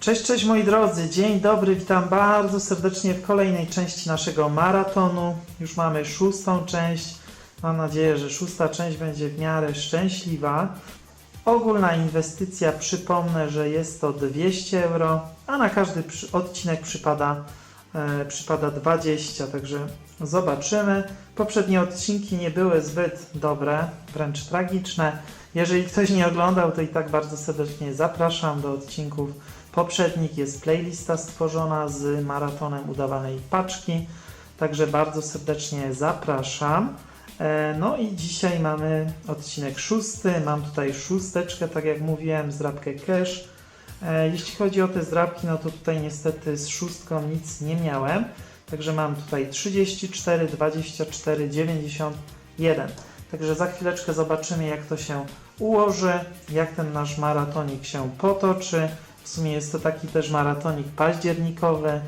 Cześć, cześć moi drodzy, dzień dobry, witam bardzo serdecznie w kolejnej części naszego maratonu. Już mamy szóstą część. Mam nadzieję, że szósta część będzie w miarę szczęśliwa. Ogólna inwestycja, przypomnę, że jest to 200 euro, a na każdy odcinek przypada, e, przypada 20, także zobaczymy. Poprzednie odcinki nie były zbyt dobre, wręcz tragiczne. Jeżeli ktoś nie oglądał, to i tak bardzo serdecznie zapraszam do odcinków poprzednich. Jest playlista stworzona z maratonem udawanej paczki, także bardzo serdecznie zapraszam. E, No i dzisiaj mamy odcinek szósty. Mam tutaj szósteczkę, tak jak mówiłem, zdrabkę cash. E, Jeśli chodzi o te zdrabki, no to tutaj niestety z szóstką nic nie miałem. Także mam tutaj 34, 24, 91. Także za chwileczkę zobaczymy, jak to się ułoży, jak ten nasz maratonik się potoczy. W sumie jest to taki też maratonik październikowy,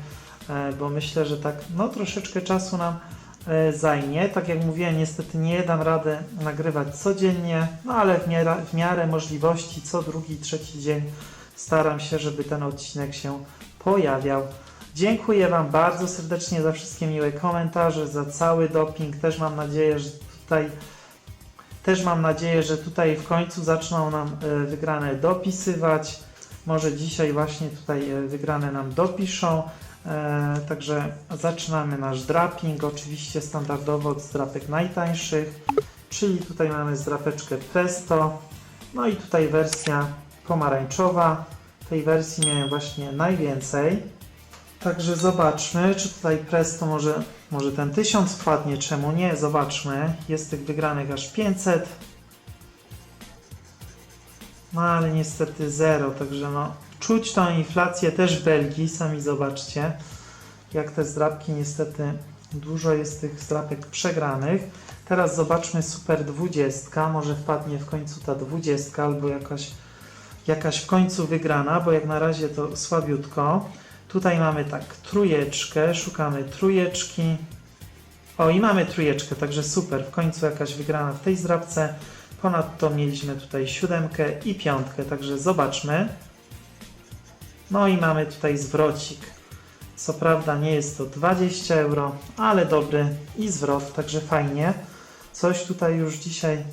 e, bo myślę, że tak no troszeczkę czasu nam e, zajmie. Tak jak mówiłem, niestety nie dam rady nagrywać codziennie, no ale w miarę, w miarę możliwości co drugi, trzeci dzień staram się, żeby ten odcinek się pojawiał. Dziękuję Wam bardzo serdecznie za wszystkie miłe komentarze, za cały doping. Też mam nadzieję, że tutaj też mam nadzieję, że tutaj w końcu zaczną nam e, wygrane dopisywać. Może dzisiaj właśnie tutaj e, wygrane nam dopiszą. E, Także zaczynamy nasz draping, oczywiście standardowo od zdrapek najtańszych, czyli tutaj mamy zdrapeczkę Presto, no i tutaj wersja pomarańczowa. Tej wersji miałem właśnie najwięcej. Także zobaczmy, czy tutaj Presto może, może ten 1000 wpadnie, czemu nie? Zobaczmy. Jest tych wygranych aż 500. No ale niestety zero, także no czuć tą inflację też w Belgii, sami zobaczcie, jak te zdrapki niestety dużo jest tych zdrapek przegranych. Teraz zobaczmy super 20, może wpadnie w końcu ta 20 albo jakaś, jakaś w końcu wygrana, bo jak na razie to słabiutko. Tutaj mamy tak trójeczkę, szukamy trójeczki. O i mamy trójeczkę, także super, w końcu jakaś wygrana w tej zdrabce. Ponadto mieliśmy tutaj siódemkę i piątkę, także zobaczmy. No i mamy tutaj zwrocik. Co prawda nie jest to 20 euro, ale dobry i zwrot, także fajnie. Coś tutaj już dzisiaj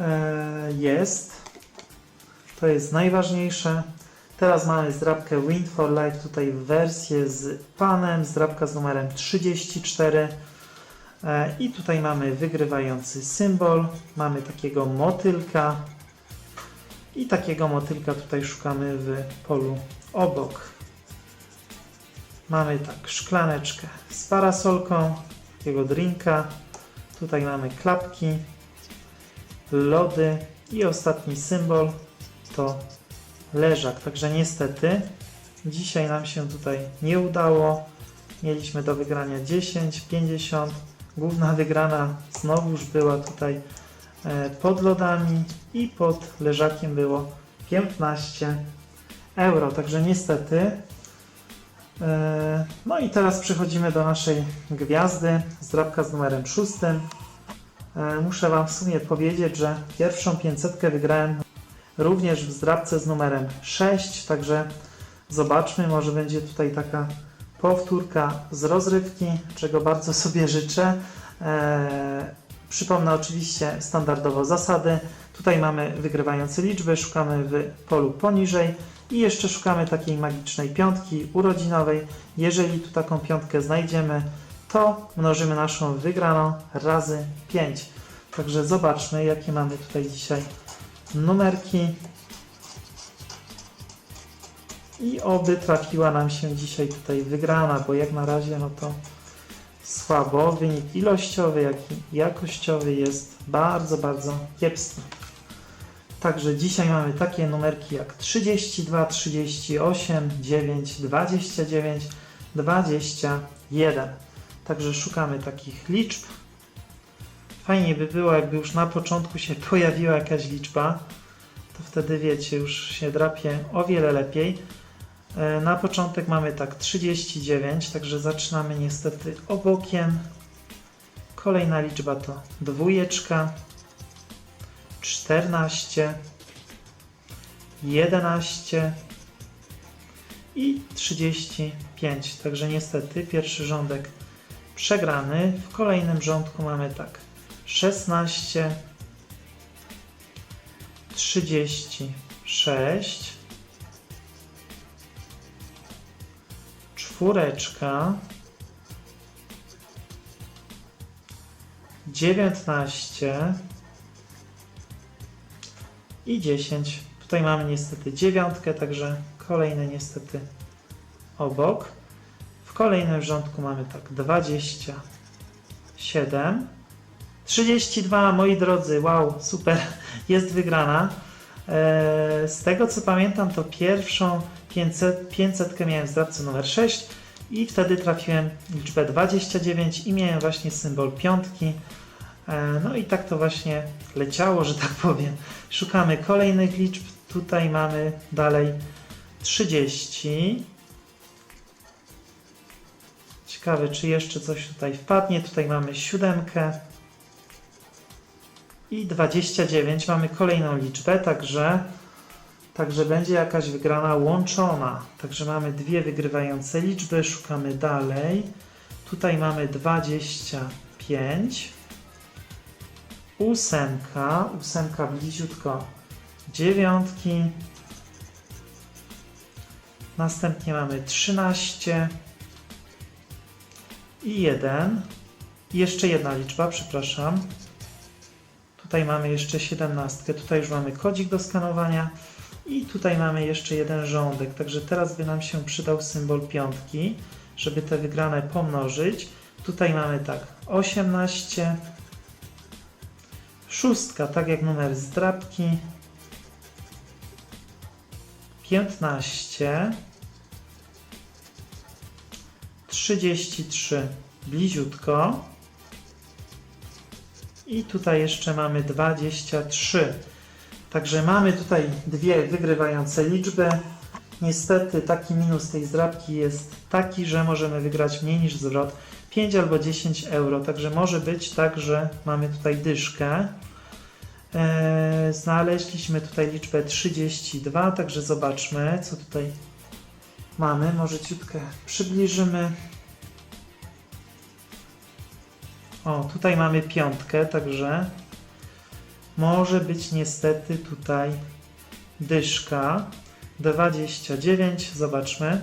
e, jest. To jest najważniejsze. Teraz mamy zdrabkę Wind for Life, tutaj wersję z panem, zdrabka z numerem 34. E, I tutaj mamy wygrywający symbol, mamy takiego motylka i takiego motylka tutaj szukamy w polu obok. Mamy tak szklaneczkę z parasolką, takiego drinka, tutaj mamy klapki, lody i ostatni symbol to leżak. Także niestety dzisiaj nam się tutaj nie udało. Mieliśmy do wygrania 10, 50. Główna wygrana znowuż była tutaj e, pod lodami i pod leżakiem było 15 euro. Także niestety. e, No i teraz przechodzimy do naszej gwiazdy, zdrabka z numerem 6. E, Muszę Wam w sumie powiedzieć, że pierwszą 500 wygrałem również w zdrabce z numerem 6, także zobaczmy, może będzie tutaj taka powtórka z rozrywki, czego bardzo sobie życzę. Eee, przypomnę oczywiście standardowo zasady. Tutaj mamy wygrywające liczby, szukamy w polu poniżej i jeszcze szukamy takiej magicznej piątki urodzinowej. Jeżeli tu taką piątkę znajdziemy, to mnożymy naszą wygraną razy 5. Także zobaczmy, jakie mamy tutaj dzisiaj numerki. I oby trafiła nam się dzisiaj tutaj wygrana, bo jak na razie no to słabo. Wynik ilościowy, jak i jakościowy jest bardzo, bardzo kiepski. Także dzisiaj mamy takie numerki jak 32, 38, 9, 29, 21. Także szukamy takich liczb. Fajnie by było, jakby już na początku się pojawiła jakaś liczba, to wtedy wiecie, już się drapie o wiele lepiej. E, Na początek mamy tak 39, także zaczynamy niestety obokiem. Kolejna liczba to dwójeczka, 14, 11, i 35. Także niestety pierwszy rządek przegrany. W kolejnym rządku mamy tak 16, 36, czwóreczka, 19 i 10. Tutaj mamy niestety dziewiątkę, także kolejne niestety obok. W kolejnym rządku mamy tak 27, 32, moi drodzy, wow, super, jest wygrana. Eee, z tego co pamiętam, to pierwszą 500, 500 miałem w zdrabce numer 6 i wtedy trafiłem liczbę 29 i miałem właśnie symbol piątki. E, No i tak to właśnie leciało, że tak powiem. Szukamy kolejnych liczb. Tutaj mamy dalej 30. Ciekawe, czy jeszcze coś tutaj wpadnie. Tutaj mamy siódemkę i 29. Mamy kolejną liczbę, także, także będzie jakaś wygrana łączona. Także mamy dwie wygrywające liczby. Szukamy dalej. Tutaj mamy 25 ósemka, ósemka bliziutko dziewiątki. Następnie mamy 13 i 1. I jeszcze jedna liczba, przepraszam. Tutaj mamy jeszcze 17. Tutaj już mamy kodzik do skanowania. I tutaj mamy jeszcze jeden rządek. Także teraz by nam się przydał symbol piątki, żeby te wygrane pomnożyć. Tutaj mamy tak 18, Szóstka, tak jak numer zdrabki. 15. 33 bliziutko. I tutaj jeszcze mamy 23. Także mamy tutaj dwie wygrywające liczby. Niestety taki minus tej zdrabki jest taki, że możemy wygrać mniej niż zwrot 5 albo 10 euro. Także może być tak, że mamy tutaj dyszkę. Eee, znaleźliśmy tutaj liczbę 32, także zobaczmy, co tutaj mamy. Może ciutkę przybliżymy. O, tutaj mamy piątkę, także może być niestety tutaj dyszka. 29, zobaczmy.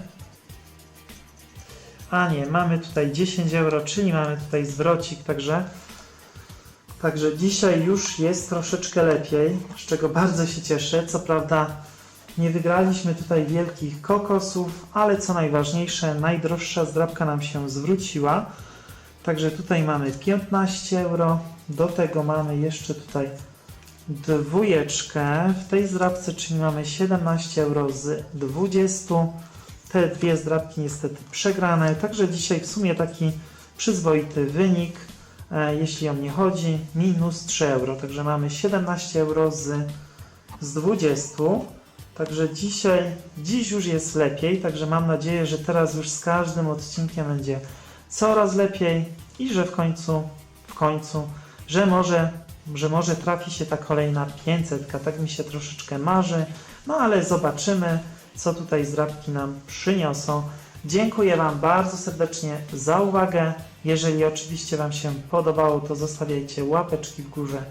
A nie, mamy tutaj 10 euro, czyli mamy tutaj zwrocik, także Także dzisiaj już jest troszeczkę lepiej, z czego bardzo się cieszę. Co prawda nie wygraliśmy tutaj wielkich kokosów, ale co najważniejsze, najdroższa zdrabka nam się zwróciła. Także tutaj mamy 15 euro, do tego mamy jeszcze tutaj dwójeczkę w tej zdrabce, czyli mamy 17 euro z 20. Te dwie zdrabki niestety przegrane, także dzisiaj w sumie taki przyzwoity wynik e, jeśli o mnie chodzi, minus 3 euro. Także mamy 17 euro z, z 20. Także dzisiaj, dziś już jest lepiej, także mam nadzieję, że teraz już z każdym odcinkiem będzie coraz lepiej i że w końcu, w końcu, że może, że może trafi się ta kolejna 500, tak mi się troszeczkę marzy, no ale zobaczymy, co tutaj zdrabki nam przyniosą. Dziękuję Wam bardzo serdecznie za uwagę. Jeżeli oczywiście Wam się podobało, to zostawiajcie łapeczki w górze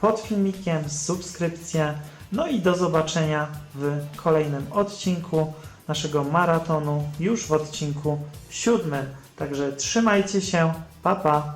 pod filmikiem, subskrypcję. No i do zobaczenia w kolejnym odcinku naszego maratonu, już w odcinku siódmym. Także trzymajcie się, pa pa!